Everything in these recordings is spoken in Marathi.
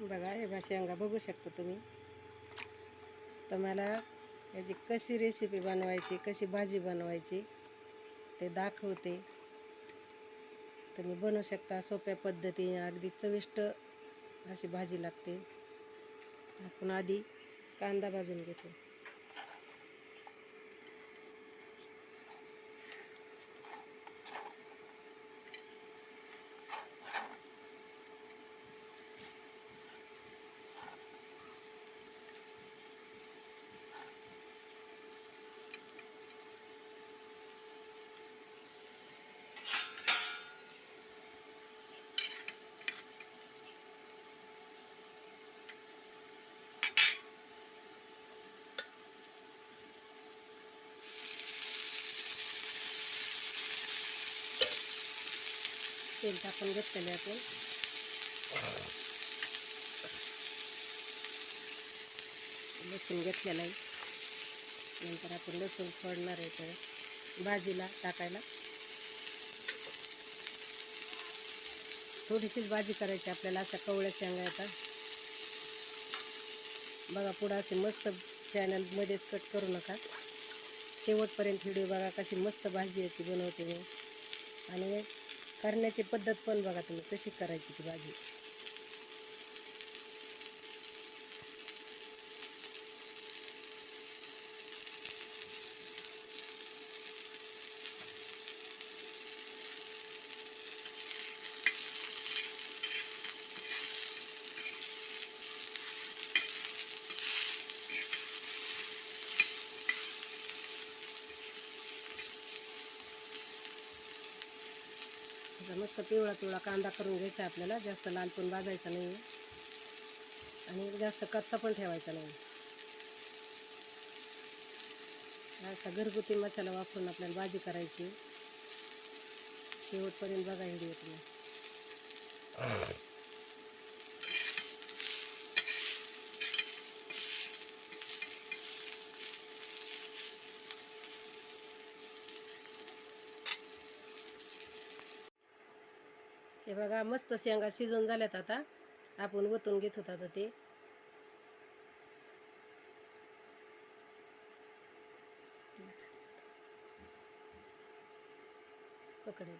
बघा हे बा शेंगा बघू शकता तुम्ही. तर मला याची कशी रेसिपी बनवायची कशी भाजी बनवायची ते दाखवते. तुम्ही बनवू शकता सोप्या पद्धतीने. अगदी चविष्ट अशी भाजी लागते. आपण आधी कांदा भाजून घेतो. तेल टाकून घेतलेले आपण. लसूण घेतलेला आहे. नंतर आपण लसूण फोडणार आहे तर भाजीला टाकायला. थोडीशीच भाजी करायची आपल्याला अशा कवळ्या शेंगा येतात बघा पुढं असे मस्त चॅनलमध्येच कट करू नका. शेवटपर्यंत व्हिडिओ बघा कशी मस्त भाजी याची बनवते मी. आणि करण्याची पद्धत पण बघा तुम्ही कशी करायची ती भाजी. मस्त पिवळा पिवळा कांदा करून घ्यायचा आपल्याला. जास्त लाल पण भाजायचा नाही आणि जास्त कच्चा पण ठेवायचा नाही असा घरगुती मसाला वापरून आपल्याला भाजी करायची. शेवटपर्यंत बघा व्हिडिओ तुम्ही. हे बघा मस्त शेंगा शिजून झाल्यात आता. आपण ओतून घेत होता आता ते. पकडे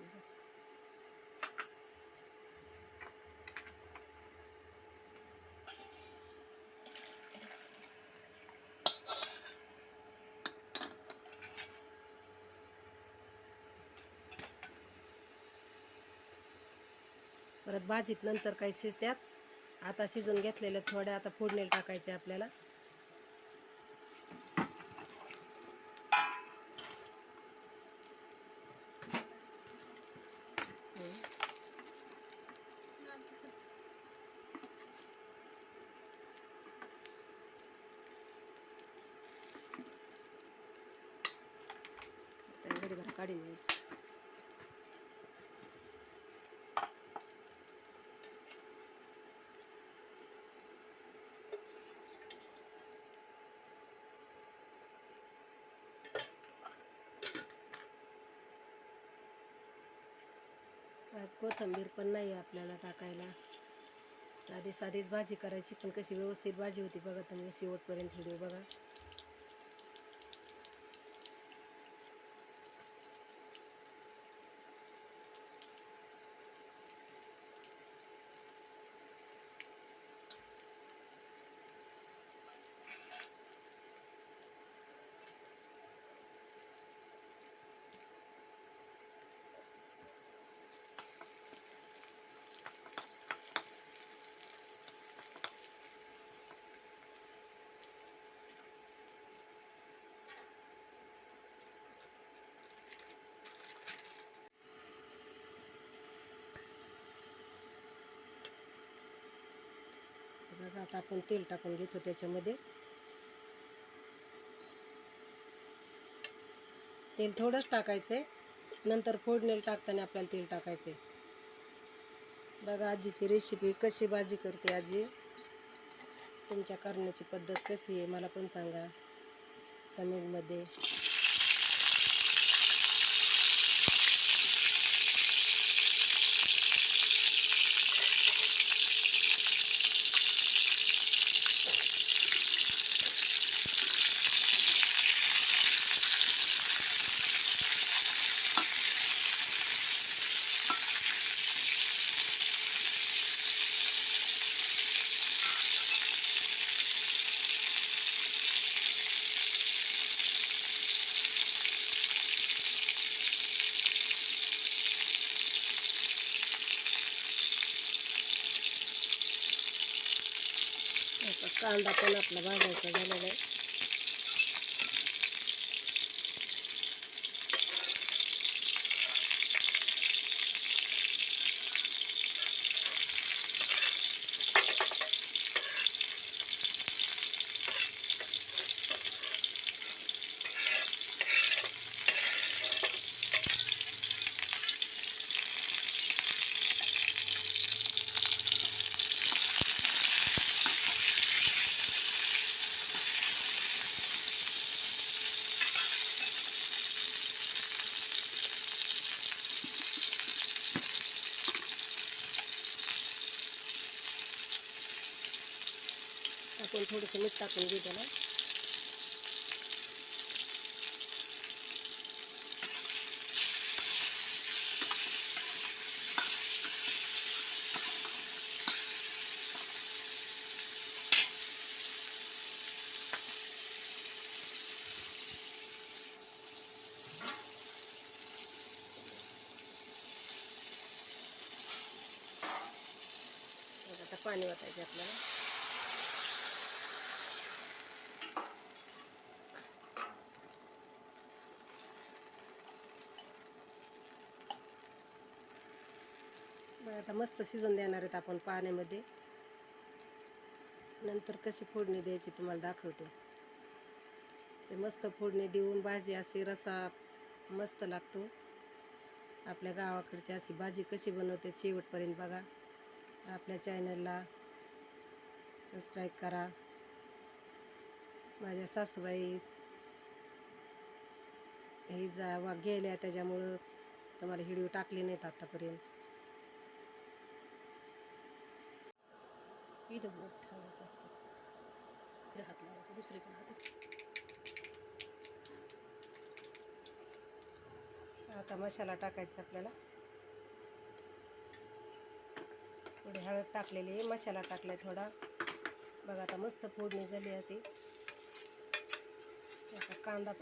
परत भाजीत नंतर काही शिजत्यात. आता शिजून घेतलेल्या थोड्या आता फोडणीला टाकायचे आपल्याला. बरं काढून घ्यायचं. आज कोथिंबीर पण नाही आहे आपल्याला टाकायला. साधी साधीच भाजी करायची पण कशी व्यवस्थित भाजी होती बघा तुम्ही शेवटपर्यंत व्हिडिओ बघा बघा आता आपण तेल टाकून घेतो त्याच्यामध्ये. तेल थोडंच टाकायचं आहे नंतर फोडणीला टाकताना आपल्याला तेल टाकायचं आहे बघा आजीची रेसिपी कशी भाजी करते आजी. तुमच्या करण्याची पद्धत कशी आहे मला पण सांगा. कमेंटमध्ये कांदा पण आपला भाजायचा झालेला आहे आपण थोडंसं मीठ टाकून घेऊ त्याला आता पाणी वाटायचे आपल्याला. बरं, आता मस्त शिजून देणार आहेत आपण पाण्यामध्ये. नंतर कशी फोडणी द्यायची तुम्हाला दाखवते. ते मस्त फोडणी देऊन भाजी अशी रसा मस्त लागतो. आपल्या गावाकडची अशी भाजी कशी बनवते शेवटपर्यंत बघा. आपल्या चॅनलला सबस्क्राईब करा. माझ्या सासूबाई हे जा वा गेल्या त्याच्यामुळं तुम्हाला व्हिडिओ टाकले नाहीत आत्तापर्यंत इथं बोट ठेवायचं असं हात लावायचं दुसरीकडे हात आता मसाला टाकायचा आपल्याला. थोडी हळद टाकलेली आहे मसाला टाकलाय थोडा. बघा आता मस्त फोडणी झाली आहे ती. आता कांदा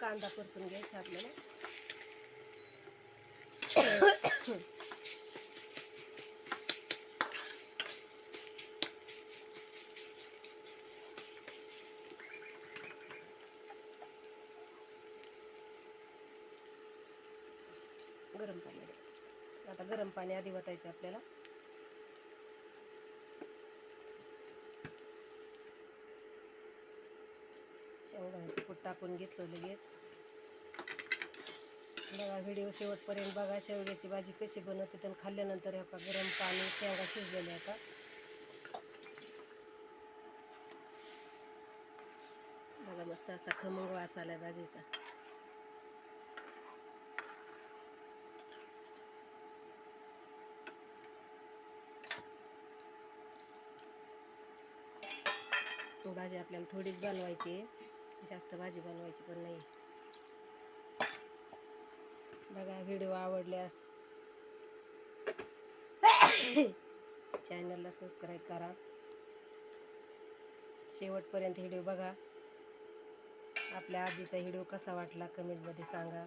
कांदा परतून घ्यायचा आपल्याला. गरम पाणी द्यायचं आता गरम पाणी आधी वतायचं आपल्याला. शेवगाचं कूट टाकून घेतलं लगेच. बघा व्हिडिओ शेवटपर्यंत बघा शेवग्याची भाजी कशी बनवते. तर खाल्ल्यानंतर ह्या गरम पाणी शेंगा शिजलेले आता बघा मस्त असा खमंग वास आलाय भाजीचा. भाजी आपल्याला थोडीच बनवायची आहे. जास्त भाजी बनवायची पण नाही. बघा व्हिडिओ आवडल्यास चॅनलला सबस्क्राईब करा. शेवटपर्यंत व्हिडिओ बघा. आपल्या आजीचा व्हिडिओ कसा वाटला कमेंटमध्ये सांगा.